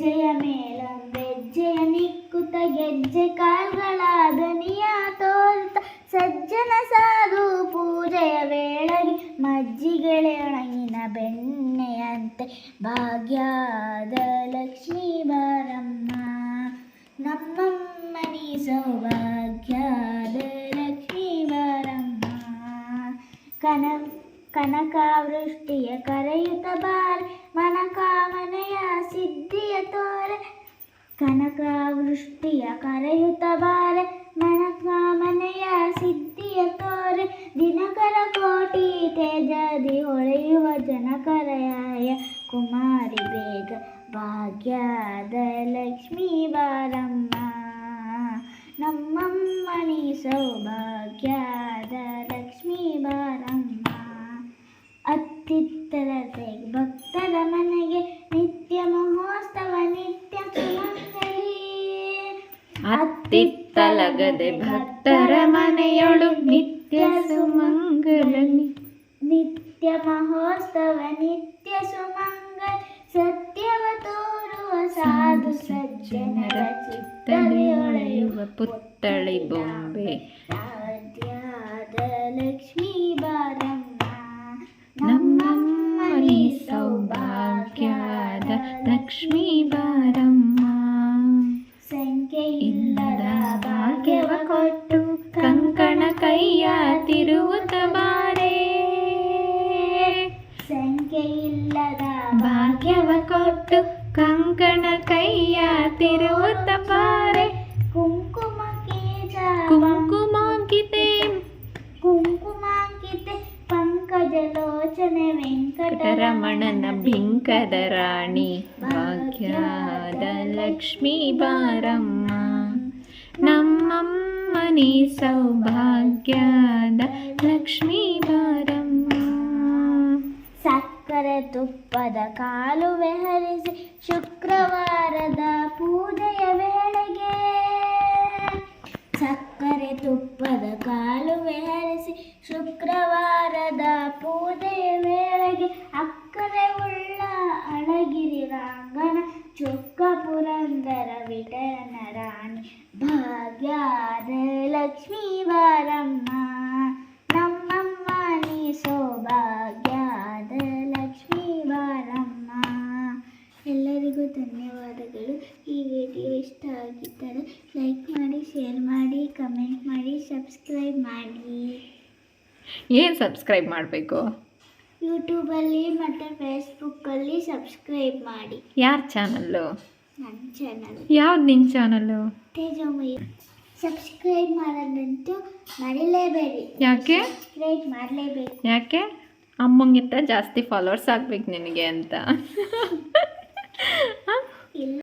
ಹೆಜ್ಜೆಯ ಮೇಲೊಂದು ಹೆಜ್ಜೆಯ ನಿಕ್ಕುತ್ತ ಗೆಜ್ಜೆ ಕಾಲ್ಗಳಾದ ನಿಯ ತೋಲ್ತ ಸಜ್ಜನ ಸಾಧು ಪೂಜೆಯ ವೇಳೆಗೆ ಮಜ್ಜಿಗೆಳೆ ಒಣಗಿನ ಬೆಣ್ಣೆಯಂತೆ ಭಾಗ್ಯದ ಲಕ್ಷ್ಮೀ ಬಾರಮ್ಮ ನಮ್ಮಮ್ಮನಿ ಸೌಭಾಗ್ಯದ ಲಕ್ಷ್ಮೀ ಬಾರಮ್ಮ ಕನ ಕನಕಾವೃಷ್ಟಿಯ ಕರೆಯುತ್ತ ಬಾರ್ ಮನ ಕಾಮನೆಯ ಕನಕಾವೃಷ್ಟಿಯ ಕರೆಯುತ್ತ ಬಾರೆ ಮನಕಾಮನೆಯ ಸಿದ್ಧಿಯ ತೋರೆ ದಿನಕರ ಕೋಟಿ ತೇಜದಿ ಹೊಳೆಯುವ ಜನಕರಯಾಯ ಕುಮಾರಿ ಬೇಗ ಭಾಗ್ಯದ ಲಕ್ಷ್ಮೀ ಬಾರಮ್ಮ ನಮ್ಮಮ್ಮನಿ ಸೌಭಾಗ್ಯದ ಲಕ್ಷ್ಮೀ ಬಾರಮ್ಮ ಅತ್ತಿತ್ತರತೆ ಭಕ್ತರ ಮನೆಗೆ ಅತ್ತಿತ್ತಲಗದೆ ಭಕ್ತರ ಮನೆಯೊಳು ನಿತ್ಯ ಸುಮಂಗಲನಿ ನಿತ್ಯ ಮಹೋತ್ಸವ ನಿತ್ಯ ಸುಮಂಗಲ ಸತ್ಯವ ತೋರುವ ಸಾಧು ಸಜ್ಜನರ ಚಿತ್ತದೆಯೊಳೆಯುವ ಚಿತ್ತದೆಯೊಳೆಯುವ ಪುತ್ತಳಿ ಬೊಂಬೆ ರಾಜ್ಯಾದ ಲಕ್ಷ್ಮೀ ಬಾರಮ್ಮ ನಮ್ಮಮ್ಮನಿ ಸೌಭಾಗ್ಯದ ಲಕ್ಷ್ಮೀ ಕೊಟ್ಟು ಕಂಕಣ ಕೈಯ ತಿರುವುತ ಬಾರೆ ಸಂಖ್ಯೆ ಇಲ್ಲದ ಭಾಗ್ಯವ ಕೊಟ್ಟು ಕಂಕಣ ಕೈಯ ತಿರುವುತ ಬಾರೆ ಕುಂಕುಮಕೇಶ ಕುಂಕುಮಾಂಕಿತೆ ಕುಂಕುಮಾಂಕಿತೆ ಪಂಕಜಲೋಚನೆ ವೆಂಕಟರಮಣನ ಬಿಂಕದ ರಾಣಿ ಭಾಗ್ಯದ ಲಕ್ಷ್ಮೀ ಬಾರಮ್ಮ ನಮ್ಮಮ್ಮನಿ ಸೌಭಾಗ್ಯದ ಲಕ್ಷ್ಮೀ ಸಕ್ಕರೆ ತುಪ್ಪದ ಕಾಲುವೆ ಹರಿಸಿ ಶುಕ್ರವಾರದ ಪೂಜೆಯ ವೇಳೆಗೆ. ಸಕ್ಕರೆ ತುಪ್ಪದ ಕಾಲುವೆ ಹರಿಸಿ ಶುಕ್ರವಾರದ ಪೂಜೆಯ ವೇಳೆಗೆ ಅಕ್ಕರೆ ಉಳ್ಳ ಅಳಗಿರಿ ರಾಂಗನ ಚೊಕ್ಕ ಪುರಂದರ ವಿಠಲನ ರಾಣಿ ಇಷ್ಟ ಆಗಿದ್ದರೆ ಲೈಕ್ ಮಾಡಿ ಶೇರ್ ಮಾಡಿ ಕಮೆಂಟ್ ಮಾಡಿ ಸಬ್ಸ್ಕ್ರೈಬ್ ಮಾಡಿ. ಏನು ಸಬ್ಸ್ಕ್ರೈಬ್ ಮಾಡಬೇಕು? ಯೂಟ್ಯೂಬಲ್ಲಿ ಮತ್ತು ಫೇಸ್ಬುಕ್ಕಲ್ಲಿ ಸಬ್ಸ್ಕ್ರೈಬ್ ಮಾಡಿ. ಯಾರ ಚಾನಲ್ಲು ನನ್ನ ಚಾನಲ್ ಯಾವ್ದು ನಿನ್ನ ಚಾನಲ್ಲು ತೇಜಮಯಿ. ಸಬ್ಸ್ಕ್ರೈಬ್ ಮಾಡೋದಂತೂ ಮರಿಲೇಬೇಡಿ. ಯಾಕೆ? ಸಬ್ಸ್ಕ್ರೈಬ್ ಮಾಡಲೇಬೇಕು. ಯಾಕೆ? ಅಮ್ಮಂಗಿಂತ ಜಾಸ್ತಿ ಫಾಲೋವರ್ಸ್ ಆಗ್ಬೇಕು ನಿನಗೆ ಅಂತ. ಇಲ್ಲ.